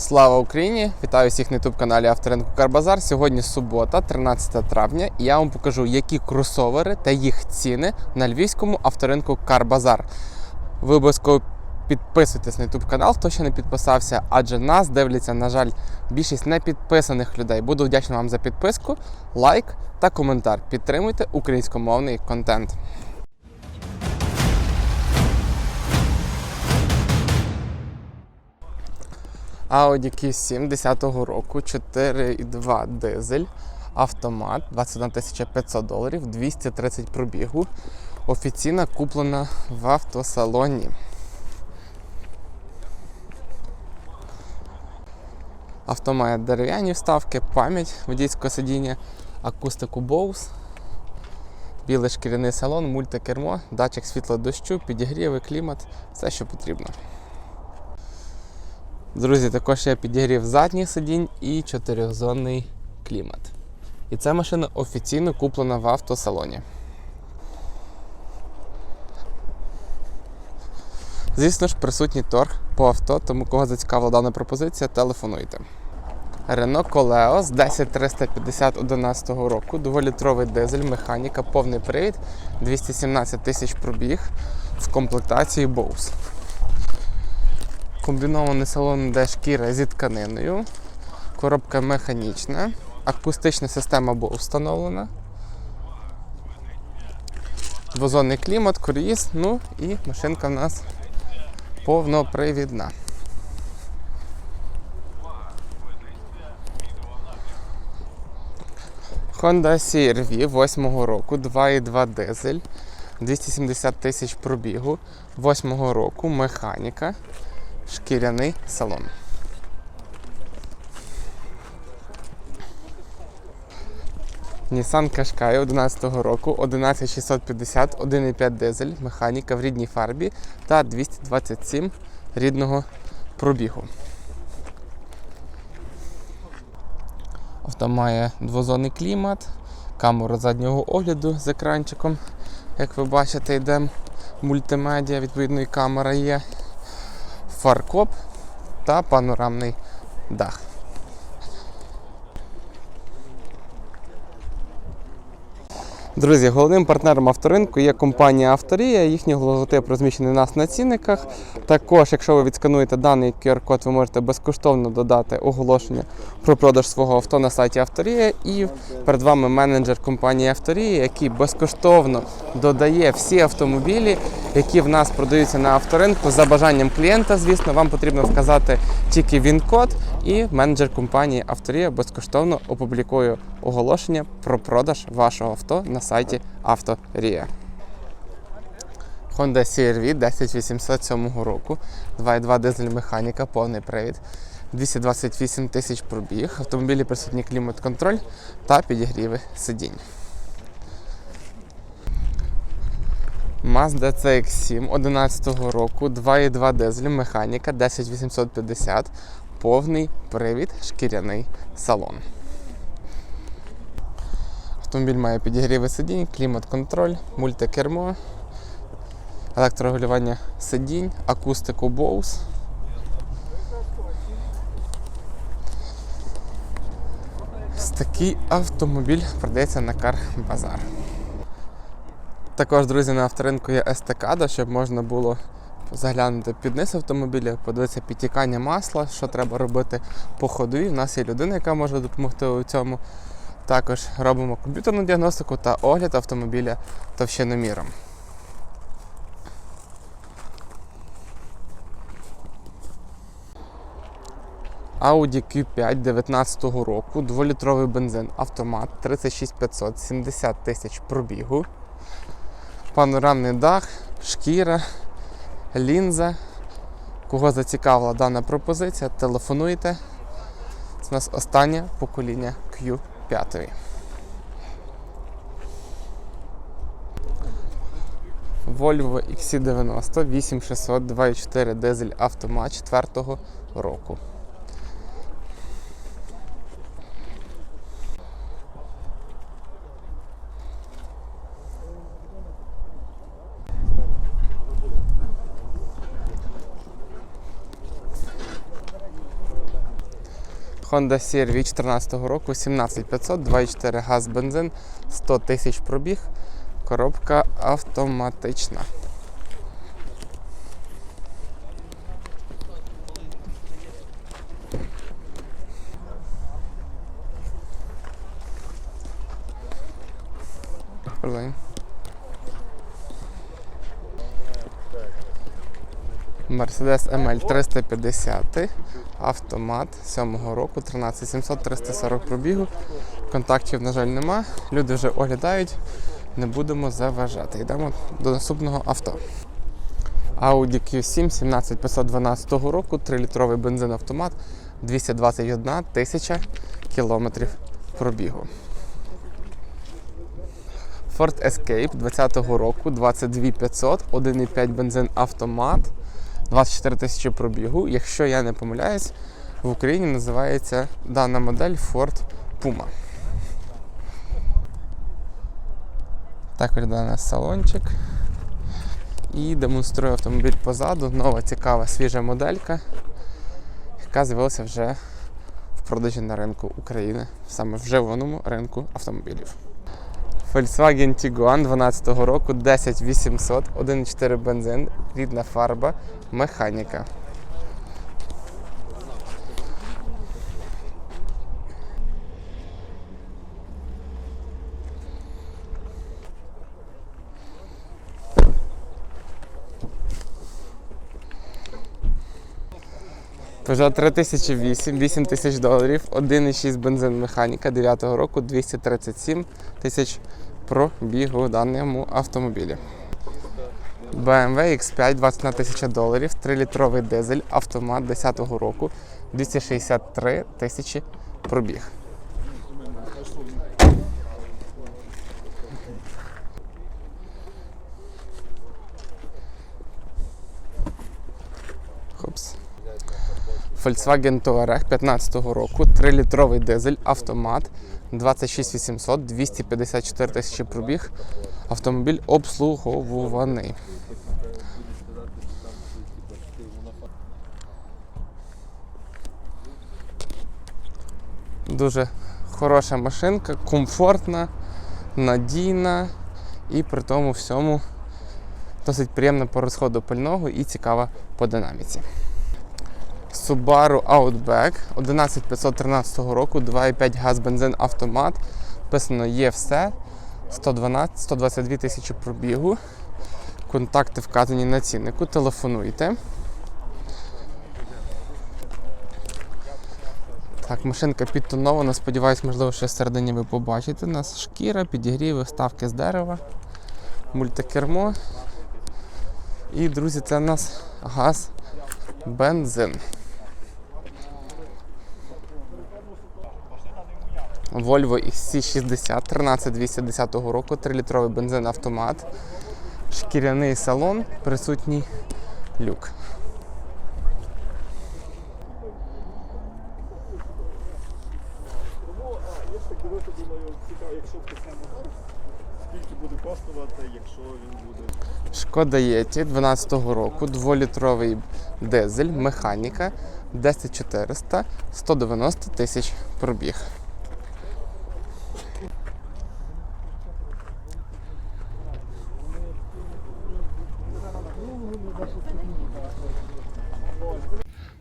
Слава Україні! Вітаю всіх на youtube каналі Авторинку Карбазар. Сьогодні субота, 13 травня, і я вам покажу, які кросовери та їх ціни на львівському авторинку Карбазар. Ви обов'язково підписуйтесь на youtube канал, хто ще не підписався, адже нас дивляться, на жаль, більшість непідписаних людей. Буду вдячний вам за підписку, лайк та коментар. Підтримуйте українськомовний контент. Audi Q7 10-го року, 4,2 дизель, автомат, 21 500 доларів, 230 пробігу. Офіційно куплена в автосалоні. Авто має дерев'яні вставки, пам'ять водійського сидіння, акустику Bose, білий шкіряний салон, мультикермо, датчик світла дощу, підігріви, клімат, все, що потрібно. Друзі, також я підігрів задніх сидінь і чотирьохзонний клімат. І ця машина офіційно куплена в автосалоні. Звісно ж, присутній торг по авто, тому кого зацікавила дана пропозиція, телефонуйте. Renault Coleos 10350 11 року, дволітровий дизель, механіка, повний привід, 217 тисяч пробіг в комплектації Bose. Комбінований салон, де шкіра зі тканиною, коробка механічна, акустична система була встановлена. Двозонний клімат, круїз, ну і машинка в нас повнопривідна. Honda CR-V 8 року, 2,2 дизель, 270 тисяч пробігу, 8 року, механіка шкіряний салон. Nissan Qashqai 11 року 11650, 1,5 дизель, механіка в рідній фарбі та 227 рідного пробігу. Авто має двозонний клімат, камеру заднього огляду з екранчиком. Як ви бачите, йде мультимедіа, відповідно і камера є фаркоп та панорамний дах. Друзі, головним партнером авторинку є компанія Авторія. Їхній логотип розміщений у нас на цінниках. Також, якщо ви відскануєте даний QR-код, ви можете безкоштовно додати оголошення про продаж свого авто на сайті Авторія. І перед вами менеджер компанії Авторія, який безкоштовно додає всі автомобілі, які в нас продаються на авторинку. За бажанням клієнта, звісно, вам потрібно вказати тільки він-код, і менеджер компанії Авторія безкоштовно опублікує оголошення про продаж вашого авто на сайті Авторія. Honda CR-V 10807 року, 2.2 дизель механіка, повний привід, 228 тисяч пробіг, автомобілі присутній клімат-контроль та підігріви сидінь. Mazda CX-7 11 року, 2.2 дизель, механіка, 10850, повний привід, шкіряний салон. Автомобіль має підігріви сидінь, клімат-контроль, мультикермо, електрорегулювання сидінь, акустику Bose. Такий автомобіль продається на Кар Базар. Також, друзі, на авторинку є естакада, щоб можна було заглянути під низ автомобіля, подивитися підтікання масла, що треба робити по ходу. У нас є людина, яка може допомогти у цьому. Також робимо комп'ютерну діагностику та огляд автомобіля товщиноміром. Audi Q5 19 року, 2-літровий бензин, автомат 36500, 70 тисяч пробігу, панорамний дах, шкіра, лінза. Кого зацікавила дана пропозиція, телефонуйте. Це у нас останнє покоління Q5. Volvo XC90 8600 2.4 дизель автомат 4 року. Honda CR-V 2014 року 17500, 2.4 газ, бензин, 100 тисяч пробіг, коробка автоматична. Блин. Mercedes ML 350, автомат 7-го року, 13700, 340 пробігу. Контактів, на жаль, нема. Люди вже оглядають, не будемо заважати. Йдемо до наступного авто. Audi Q7 17512 року, 3-літровий бензин автомат, 221 тисяча кілометрів пробігу. Ford Escape 20-го року, 22500, 1,5 бензин автомат, 24 тисячі пробігу. Якщо я не помиляюсь, в Україні називається дана модель Ford Puma. Так виглядає салончик. І демонструю автомобіль позаду. Нова цікава свіжа моделька, яка з'явилася вже в продажі на ринку України, саме в вживаному ринку автомобілів. Volkswagen Tiguan 12 року, 10800, 1,4 бензин, рідна фарба, механіка. Peugeot 3008, 8 тисяч доларів, 1,6 бензин механіка 9 року, 237 тисяч пробігу даному автомобілі. BMW X5 21 тисяча доларів, 3-літровий дизель, автомат 10 року, 263 тисячі пробіг. Volkswagen Touareg 15 року, 3-літровий дизель, автомат, 26800, 254 тисячі пробіг. Автомобіль обслуговуваний. Дуже хороша машинка, комфортна, надійна і при тому всьому досить приємна по розходу пального і цікава по динаміці. Subaru Outback 11513 року, 2,5 газ, бензин, автомат. Написано є все. 112, 122 тисячі пробігу. Контакти вказані на ціннику. Телефонуйте. Так, машинка підтонована. Сподіваюсь, можливо, ще всередині ви побачите. У нас шкіра, підігріви, вставки з дерева, мультикермо. І, друзі, це у нас газ, бензин. Volvo XC60 13210 року, 3-літровий бензин автомат, шкіряний салон, присутній люк. якщо він буде. Шкода Єті 12-го року, 2-літровий дизель, механіка, 10400, 190 тисяч пробіг.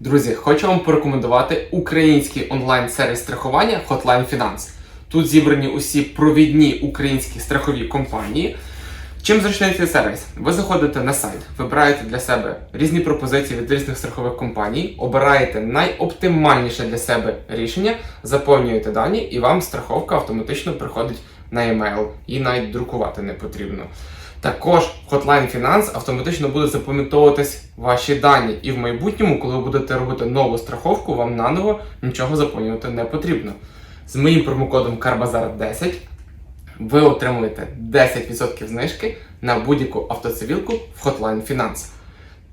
Друзі, хочу вам порекомендувати український онлайн-сервіс страхування Hotline Finance. Тут зібрані усі провідні українські страхові компанії. Чим зручний цей сервіс? Ви заходите на сайт, вибираєте для себе різні пропозиції від різних страхових компаній, обираєте найоптимальніше для себе рішення, заповнюєте дані, і вам страховка автоматично приходить на емейл і навіть друкувати не потрібно. Також Hotline Finance автоматично буде запам'ятовуватись ваші дані, і в майбутньому, коли ви будете робити нову страховку, вам наново нічого заповнювати не потрібно. З моїм промокодом CARBAZAR10 ви отримуєте 10% знижки на будь-яку автоцивілку в Hotline Finance.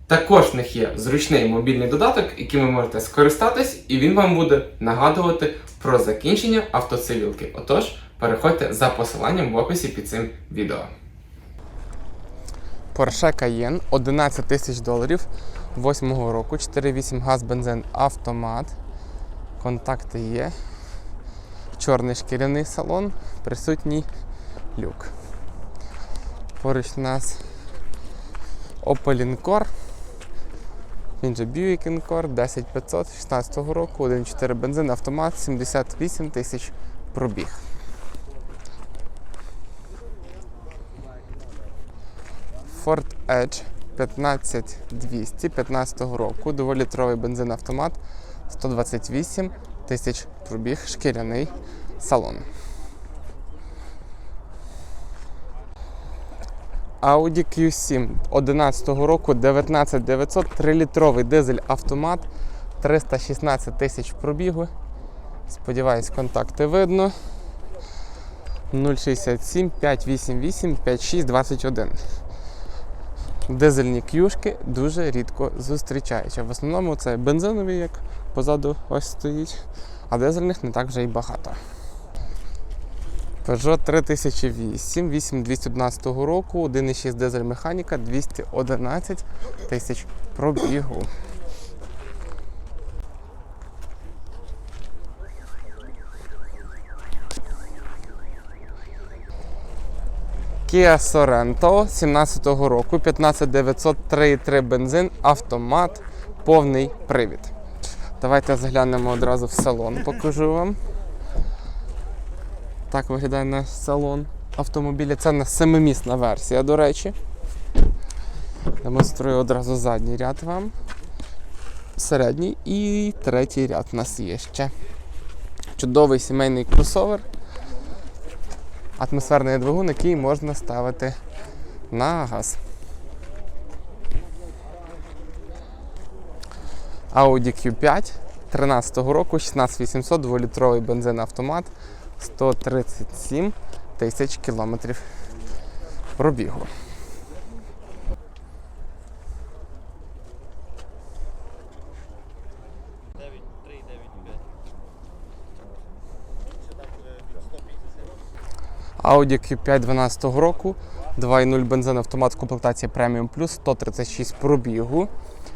Також в них є зручний мобільний додаток, яким ви можете скористатись, і він вам буде нагадувати про закінчення автоцивілки. Отож, переходьте за посиланням в описі під цим відео. Porsche Cayenne 11 тисяч доларів 8 року, 4,8 газ, бензин, автомат. Контакти є. Чорний шкіряний салон, присутній люк. Поруч у нас Opel Encore. Він же Buick Encore 10500 16 року, 1.4 бензин, автомат, 78 тисяч пробіг. Ford Edge 15200 15 року, доволітровий бензин автомат, 128 тисяч пробіг, шкіряний салон. Audi Q7 11 року 19900 3-літровий дизель автомат 316 тисяч пробігу. Сподіваюсь, контакти видно. 067 588 5621. Дизельні к'юшки дуже рідко зустрічаються. В основному це бензинові, як позаду ось стоїть, а дизельних не так вже й багато. Peugeot 3008, 8211 року, 1,6 дизель механіка, 211 тисяч пробігу. Kia Sorento 17 року, 15900 3,3 бензин, автомат, повний привід. Давайте заглянемо одразу в салон, покажу вам. Так виглядає наш салон автомобіля. Це на семимісна версія, до речі. Демонструю одразу задній ряд вам. Середній і третій ряд у нас є ще. Чудовий сімейний кросовер. Атмосферний двигун, який можна ставити на газ. Audi Q5 13 року, 16800, 2-літровий бензин автомат, 137 тисяч кілометрів пробігу. Audi Q5 12 року, 2.0 бензин автомат комплектації Premium Plus, 136 пробігу,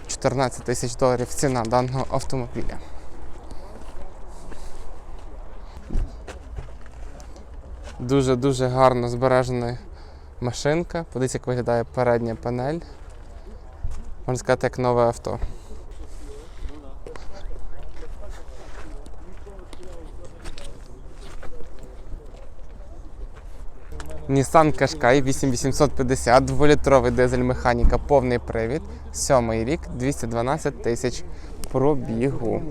14 тисяч доларів ціна даного автомобіля. Дуже-дуже гарно збережена машинка. Подивіться, як виглядає передня панель. Можна сказати, як нове авто. Nissan Qashqai 8850, 2-літровий дизель механіка, повний привід, сьомий рік, 212 тисяч пробігу.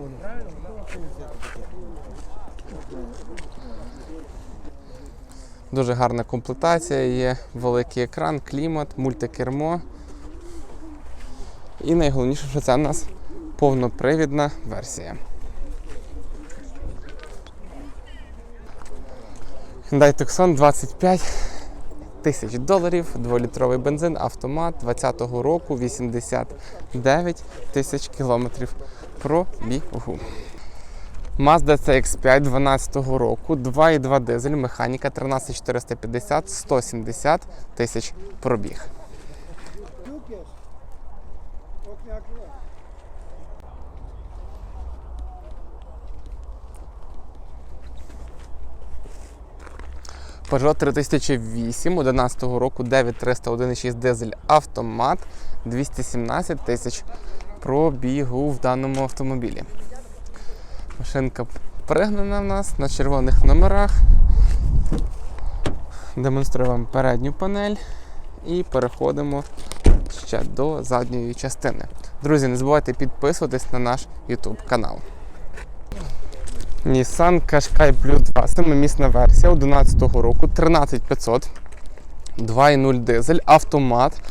Дуже гарна комплектація, є великий екран, клімат, мультикермо. І найголовніше, що це у нас повнопривідна версія. Hyundai Tucson 25 тисяч доларів, 2-літровий бензин, автомат 20-го року, 89 тисяч кілометрів пробігу. Mazda CX5 12 року, 2,2 дизель, механіка 13450, 170 тисяч пробіг. Peugeot 3008 11 року, 9300 1,6 дизель автомат, 217 тисяч пробігу в даному автомобілі. Машинка пригнана в нас на червоних номерах. Демонструю вам передню панель і переходимо ще до задньої частини. Друзі, не забувайте підписуватись на наш YouTube канал. Nissan Qashqai Plus 2, семимісна версія 11 року, 13500, 2.0 дизель, автомат,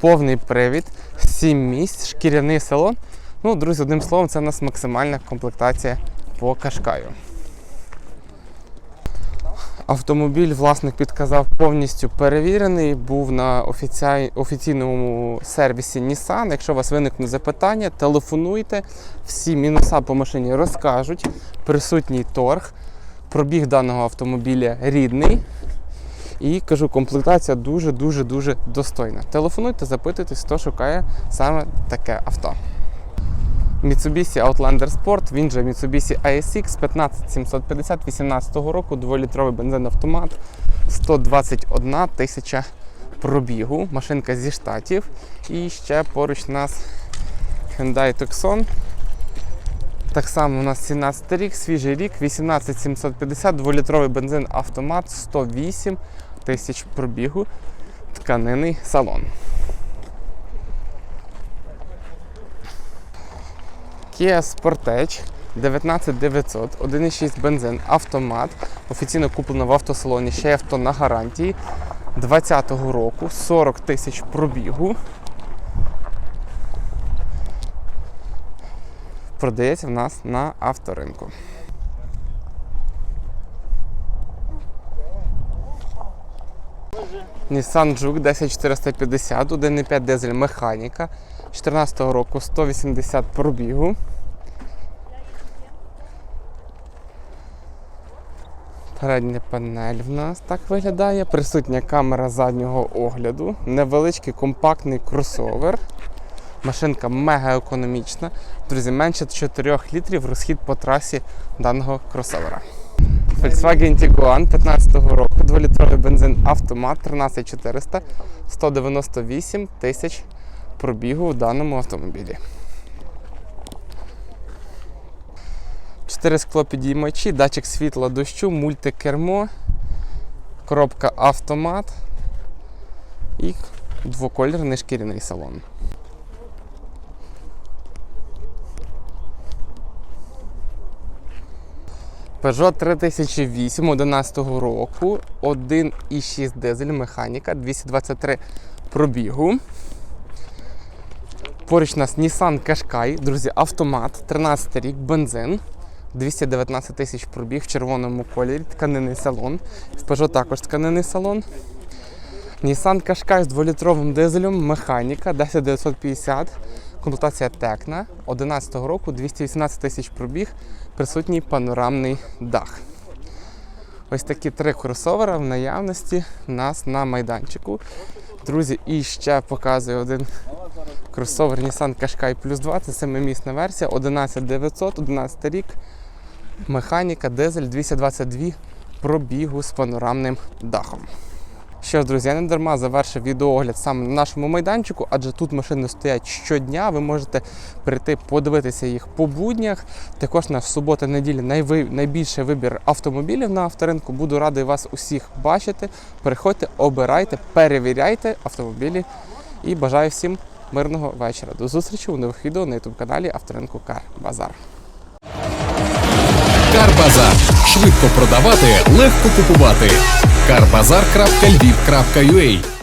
повний привід, 7 місць, шкіряний салон. Ну, друзі, одним словом, це у нас максимальна комплектація по Кашкаю. Автомобіль власник підказав повністю перевірений, був на офіцій... офіційному сервісі Nissan. Якщо у вас виникне запитання, телефонуйте, всі мінуса по машині розкажуть. Присутній торг, пробіг даного автомобіля рідний. І кажу, комплектація дуже-дуже дуже достойна. Телефонуйте, запитуйтесь, хто шукає саме таке авто. Mitsubishi Outlander Sport, він же Mitsubishi ASX 15750 18 року, 2-літровий бензин автомат, 121 тисяча пробігу, машинка зі штатів. І ще поруч у нас Hyundai Tucson. Так само у нас 17 рік, свіжий рік, 18750, 2-літровий бензин автомат, 108 тисяч пробігу, тканинний салон. Kia Sportage 19900, 1,6 бензин, автомат. Офіційно куплено в автосалоні, ще авто на гарантії 2020 року, 40 тисяч пробігу. Продається в нас на авторинку. Nissan Juke 10450, 1,5 дизель механіка. 2014 року 180 пробігу. Передня панель в нас так виглядає. Присутня камера заднього огляду. Невеличкий компактний кросовер. Машинка мега економічна. Друзі, менше 4 літрів розхід по трасі даного кросовера. Volkswagen Tiguan 15 року, 2-літровий бензин автомат 13400, 198 тисяч пробігу в даному автомобілі. Чотири склопідіймачі, датчик світла дощу, мультикермо, коробка автомат і двокольорний шкіряний салон. Peugeot 3008 11 року, 1,6 дизель, механіка, 223 пробігу. Поруч у нас Nissan Qashqai, друзі, автомат, 13 рік, бензин, 219 тисяч пробіг в червоному кольорі, тканинний салон. В Peugeot також тканинний салон. Nissan Qashqai з 2-літровим дизелем, механіка, 10950, комплектація Tecna, 11 року, 218 тисяч пробіг, присутній панорамний дах. Ось такі три кросовера в наявності у нас на майданчику. Друзі, і ще показую один кросовер Nissan Qashqai Plus 2, це семимісна версія, 11900, 11 рік, механіка, дизель 222 пробігу з панорамним дахом. Що ж, друзі, я не дарма завершив відеоогляд саме на нашому майданчику, адже тут машини стоять щодня. Ви можете прийти подивитися їх по буднях. Також на субота неділі найбільший вибір автомобілів на авторинку. Буду радий вас усіх бачити. Переходьте, обирайте, перевіряйте автомобілі і бажаю всім мирного вечора. До зустрічі у нових відео на youtube каналі Авторинку Кар Базар. Карбазар. Швидко продавати, легко купувати. Карбазар.львів.ua